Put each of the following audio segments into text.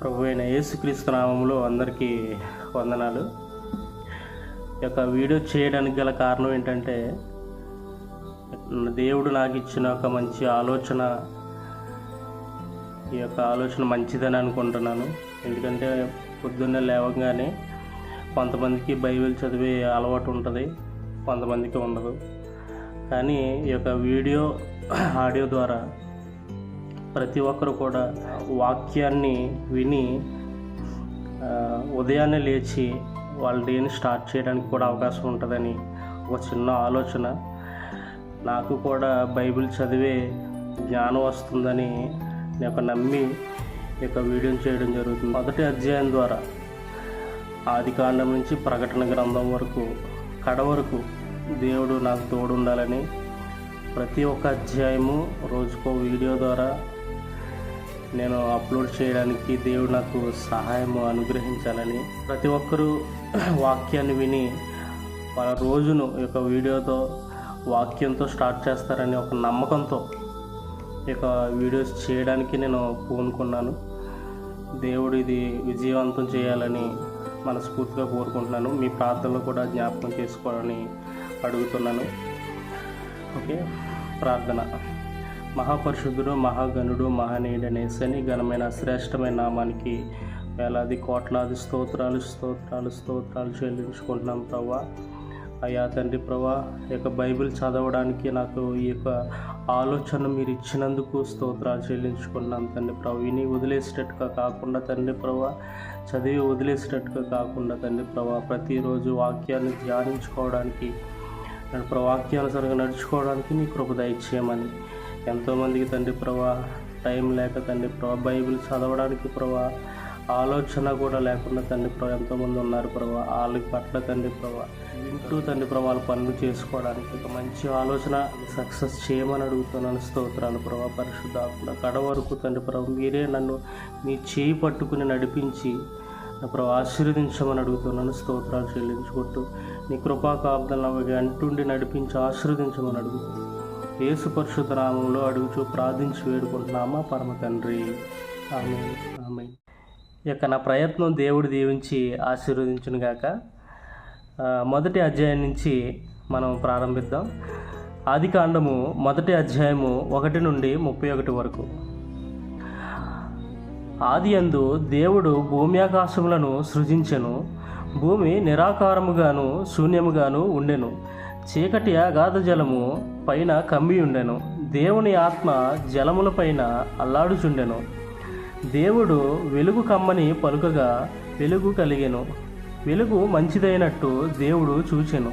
ప్రభు అయిన యేసుక్రీస్తు నామంలో అందరికీ వందనాలు. ఈ యొక్క వీడియో చేయడానికి గల కారణం ఏంటంటే దేవుడు నాకు ఇచ్చిన ఒక మంచి ఆలోచన ఈ యొక్క ఆలోచన మంచిదని అనుకుంటున్నాను. ఎందుకంటే పొద్దున్నే లేవగానే కొంతమందికి బైబిల్ చదివే అలవాటు ఉంటుంది కొంతమందికి ఉండదు. కానీ ఈ యొక్క వీడియో ఆడియో ద్వారా ప్రతి ఒక్కరు కూడా వాక్యాన్ని విని ఉదయాన్నే లేచి వాళ్ళ డేని స్టార్ట్ చేయడానికి కూడా అవకాశం ఉంటుందని ఒక చిన్న ఆలోచన. నాకు కూడా బైబిల్ చదివే జ్ఞానం వస్తుందని నేను ఒక నమ్మి యొక్క వీడియోని చేయడం జరుగుతుంది. మొదటి అధ్యాయం ద్వారా ఆది కాండం నుంచి ప్రకటన గ్రంథం వరకు కడ వరకు దేవుడు నాకు తోడు ఉండాలని ప్రతి ఒక్క అధ్యాయము రోజుకో వీడియో ద్వారా నేను అప్లోడ్ చేయడానికి దేవుడు నాకు సహాయం అనుగ్రహించాలని ప్రతి ఒక్కరూ వాక్యాన్ని విని వాళ్ళ రోజును ఈ యొక్క వీడియోతో వాక్యంతో స్టార్ట్ చేస్తారని ఒక నమ్మకంతో ఈ యొక్క వీడియోస్ చేయడానికి నేను పూనుకున్నాను. దేవుడు ఇది విజయవంతం చేయాలని మనస్ఫూర్తిగా కోరుకుంటున్నాను. మీ ప్రార్థనలు కూడా జ్ఞాపకం చేసుకోవాలని అడుగుతున్నాను. ఓకే? ప్రార్థన. మహాపరిశుద్ధుడు మహాగణుడు మహనీయుడనేసని ఘనమైన శ్రేష్టమైన నామానికి వేలాది కోట్లాది స్తోత్రాలు స్తోత్రాలు స్తోత్రాలు చెల్లించుకుంటున్నాం ప్రభా అయ్యా తండ్రి ప్రభా యొక్క బైబిల్ చదవడానికి నాకు ఈ యొక్క ఆలోచన మీరు ఇచ్చినందుకు స్తోత్రాలు చెల్లించుకున్నాం తండ్రి ప్రభు. విని వదిలేసేటట్టుగా కాకుండా తండ్రి ప్రభా చదివి వదిలేసేటట్టుగా కాకుండా తండ్రి ప్రభా ప్రతిరోజు వాక్యాన్ని ధ్యానించుకోవడానికి నేను ప్రవాక్యానుసారంగా నడుచుకోవడానికి నీ కృప దయచేయమని ఎంతోమందికి తండ్రి ప్రభా టైం లేక తండ్రి ప్రభా బైబిల్ చదవడానికి ప్రభా ఆలోచన కూడా లేకుండా తండ్రి ప్రభా ఎంతోమంది ఉన్నారు ప్రభా వాళ్ళ పట్ల తండ్రి ప్రభా వింటూ తండ్రి ప్రభా వాళ్ళ పనులు చేసుకోవడానికి ఒక మంచి ఆలోచన సక్సెస్ చేయమని అడుగుతున్నాను. స్తోత్రాలు ప్రభా పరిశుద్ధాత్మ కడ వరకు తండ్రి ప్రభా మీరే నన్ను మీ చేయి పట్టుకుని నడిపించి ప్రభు ఆశీర్వదించమని అడుగుతున్నాను. స్తోత్రాలు చెల్లించుకుంటూ నీ కృపా కాపుదలను అంటుండి నడిపించి ఆశీర్వదించమని అడుగుతున్నాను. యేసు పరిశుద్ధ అడుగుచూ ప్రార్థించి వేడుకుంటున్నామా? పరమ తండ్రి. ఆమె ఆమె ఈ యొక్క నా ప్రయత్నం దేవుడు దీవించి ఆశీర్వదించును గాక. మొదటి అధ్యాయం నుంచి మనం ప్రారంభిద్దాం. ఆది కాండము మొదటి అధ్యాయము ఒకటి నుండి ముప్పై ఒకటి వరకు. ఆది అందు దేవుడు భూమి ఆకాశములను సృజించెను. భూమి నిరాకారముగాను శూన్యముగాను ఉండెను. చీకటి అగాధ జలము పైన కమ్మి ఉండెను దేవుని ఆత్మ జలముల పైన అల్లాడుచుండెను. దేవుడు వెలుగు కమ్మని పలుకగా వెలుగు కలిగెను. వెలుగు మంచిదైనట్టు దేవుడు చూచెను.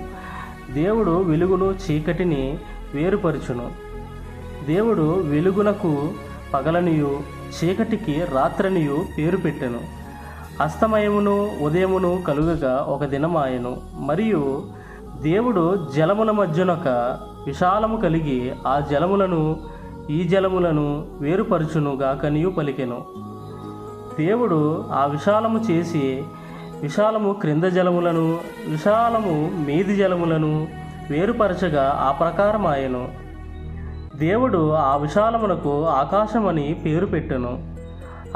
దేవుడు వెలుగును చీకటిని వేరుపరచును. దేవుడు వెలుగునకు పగలనియు చీకటికి రాత్రనియు పేరు పెట్టెను. అస్తమయమును ఉదయమును కలుగగా ఒక దినమాయను. మరియు దేవుడు జలముల మధ్యనొక విశాలము కలిగి ఆ జలములను ఈ జలములను వేరుపరుచును గాకనియు పలికెను. దేవుడు ఆ విశాలము చేసి విశాలము క్రింద జలములను విశాలము మీది జలములను వేరుపరచగా ఆ ప్రకారం ఆయను దేవుడు ఆ విశాలమునకు ఆకాశమని పేరు పెట్టెను.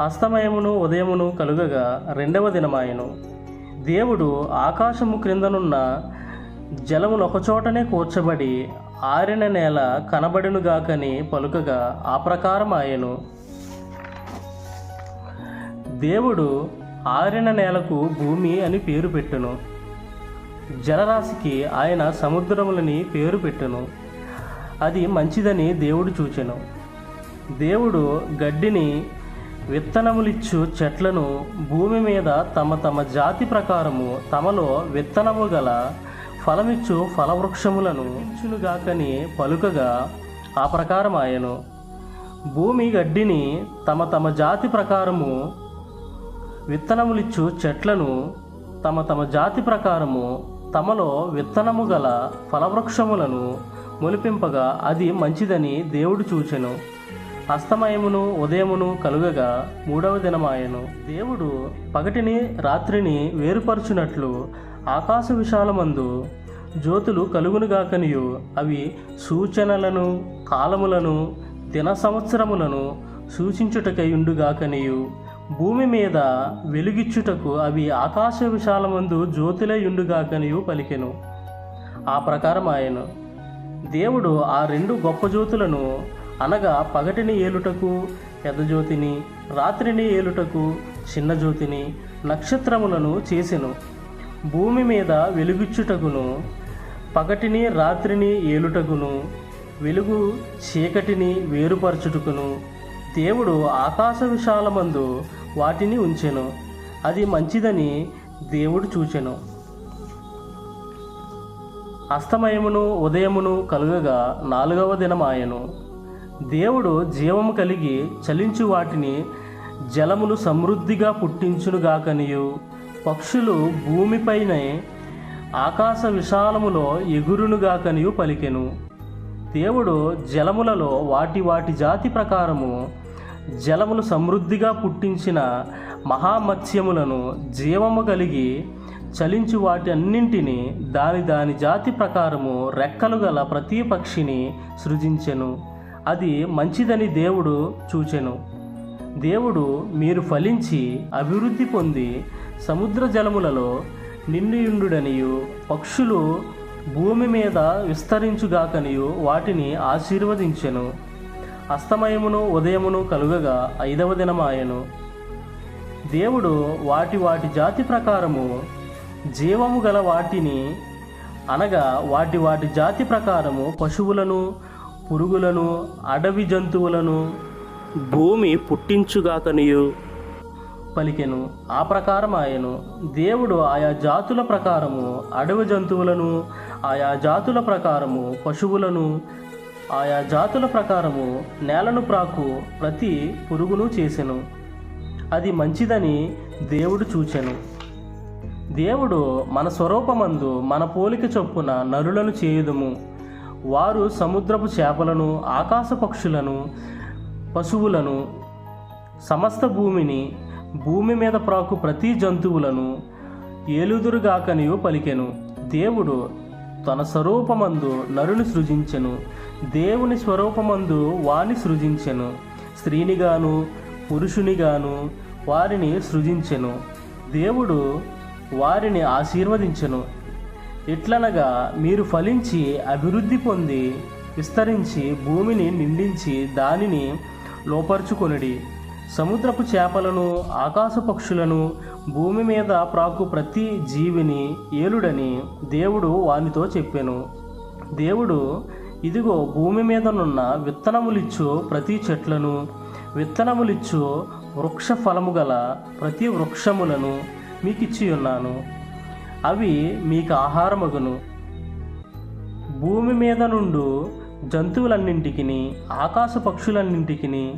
అస్తమయమును ఉదయమును కలుగగా రెండవ దినమాయను. దేవుడు ఆకాశము క్రిందనున్న జలములు ఒకచోటనే కూర్చబడి ఆరిన నేల కనబడినుగాకని పలుకగా ఆ ప్రకారం ఆయను. దేవుడు ఆరిన నేలకు భూమి అని పేరు పెట్టును. జలరాశికి ఆయన సముద్రములని పేరు పెట్టును. అది మంచిదని దేవుడు చూచెను. దేవుడు గడ్డిని విత్తనములిచ్చు చెట్లను భూమి మీద తమ తమ జాతి ప్రకారము తమలో విత్తనము గల ఫలమిచ్చు ఫలవృక్షములను ఇచ్చునుగాకని పలుకగా ఆ ప్రకారం ఆయను భూమి గడ్డిని తమ తమ జాతి ప్రకారము విత్తనములిచ్చు చెట్లను తమ తమ జాతి ప్రకారము తమలో విత్తనము గల ఫలవృక్షములను మొలిపింపగా అది మంచిదని దేవుడు చూచెను. అస్తమయమును ఉదయమును కలుగగా మూడవ దినమాయను. దేవుడు పగటిని రాత్రిని వేరుపరుచునట్లు ఆకాశ విశాలమందు జ్యోతులు కలుగునుగాకనియు. అవి సూచనలను కాలములను దిన సంవత్సరములను సూచించుటకయుండుగాకనియు భూమి మీద వెలుగిచ్చుటకు అవి ఆకాశ విశాలమందు జ్యోతులయుండుగాకనియు పలికెను. ఆ ప్రకారం ఆయను దేవుడు ఆ రెండు గొప్ప జ్యోతులను అనగా పగటిని ఏలుటకు పెద్ద జ్యోతిని రాత్రిని ఏలుటకు చిన్న జ్యోతిని నక్షత్రములను చేసెను. భూమి మీద వెలుగుచ్చుటకును పగటిని రాత్రిని ఏలుటకును వెలుగు చీకటిని వేరుపరచుటకును దేవుడు ఆకాశ విశాలమందు వాటిని ఉంచెను. అది మంచిదని దేవుడు చూచెను. అస్తమయమును ఉదయమును కలుగగా నాలుగవ దినమాయను. దేవుడు జీవము కలిగి చలించు వాటిని జలములు సమృద్ధిగా పుట్టించునుగాకనియు. పక్షులు భూమిపైనే ఆకాశ విశాలములో ఎగురునుగాకనియు పలికెను. దేవుడు జలములలో వాటి వాటి జాతి ప్రకారము జలములు సమృద్ధిగా పుట్టించిన మహామత్స్యములను జీవము కలిగి చలించు వాటి అన్నింటినీ దాని దాని జాతి ప్రకారము రెక్కలు గల ప్రతి పక్షిని సృజించెను. అది మంచిదని దేవుడు చూచెను. దేవుడు మీరు ఫలించి అభివృద్ధి పొంది సముద్ర జలములలో నిండియుండుడనియు పక్షులు భూమి మీద విస్తరించుగాకనియు వాటిని ఆశీర్వదించెను. అస్తమయమును ఉదయమును కలుగగా ఐదవ దినమాయను. దేవుడు వాటి వాటి జాతి ప్రకారము జీవము గల వాటిని అనగా వాటి వాటి జాతి ప్రకారము పశువులను పురుగులను అడవి జంతువులను భూమి పుట్టించుగాకనియు. పలికెను. ఆ ప్రకారం ఆయను. దేవుడు ఆయా జాతుల ప్రకారము అడవి జంతువులను ఆయా జాతుల ప్రకారము పశువులను ఆయా జాతుల ప్రకారము నేలను ప్రాకు ప్రతి పురుగును చేసెను. అది మంచిదని దేవుడు చూచెను. దేవుడు మన స్వరూపమందు మన పోలిక చొప్పున నరులను చేయుదుము. వారు సముద్రపు చేపలను ఆకాశ పక్షులను పశువులను సమస్త భూమిని భూమి మీద ప్రాకు ప్రతి జంతువులను ఏలుదురుగాకనియు పలికెను. దేవుడు తన స్వరూపమందు నరుని సృజించెను. దేవుని స్వరూపమందు వాని సృజించెను. స్త్రీనిగాను పురుషునిగాను వారిని సృజించెను. దేవుడు వారిని ఆశీర్వదించెను. ఎట్లనగా మీరు ఫలించి అభివృద్ధి పొంది విస్తరించి భూమిని నిండించి దానిని లోపరుచుకొనిడి. సముద్రపు చేపలను ఆకాశ పక్షులను భూమి మీద ప్రాకు ప్రతి జీవిని ఏలుడని దేవుడు వానితో చెప్పాను. దేవుడు ఇదిగో భూమి మీదనున్న విత్తనములిచ్చు ప్రతి చెట్లను విత్తనములిచ్చు వృక్ష ఫలము గల ప్రతి వృక్షములను మీకు ఇచ్చి ఉన్నాను అవి మీకు ఆహారమగును. భూమి మీద నుండు జంతువులన్నింటికి ఆకాశ పక్షులన్నింటికి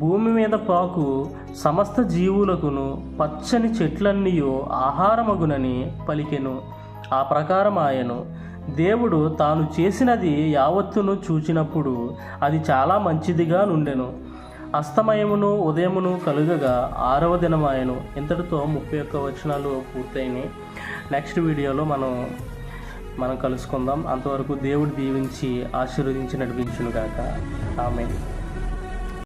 భూమి మీద పాకు సమస్త జీవులకును పచ్చని చెట్లన్నీయు ఆహారమగునని పలికెను. ఆ ప్రకారం ఆయను దేవుడు తాను చేసినది యావత్తును చూచినప్పుడు అది చాలా మంచిదిగా నుండెను. అస్తమయమును ఉదయమును కలుగగా ఆరవ దినమాయను. ఇంతటితో ముప్పై ఒక్క వచనాలు పూర్తయినాయి. నెక్స్ట్ వీడియోలో మనం మనం కలుసుకుందాం. అంతవరకు దేవుడు దీవించి ఆశీర్వదించి నడిపించును గాక ఆమె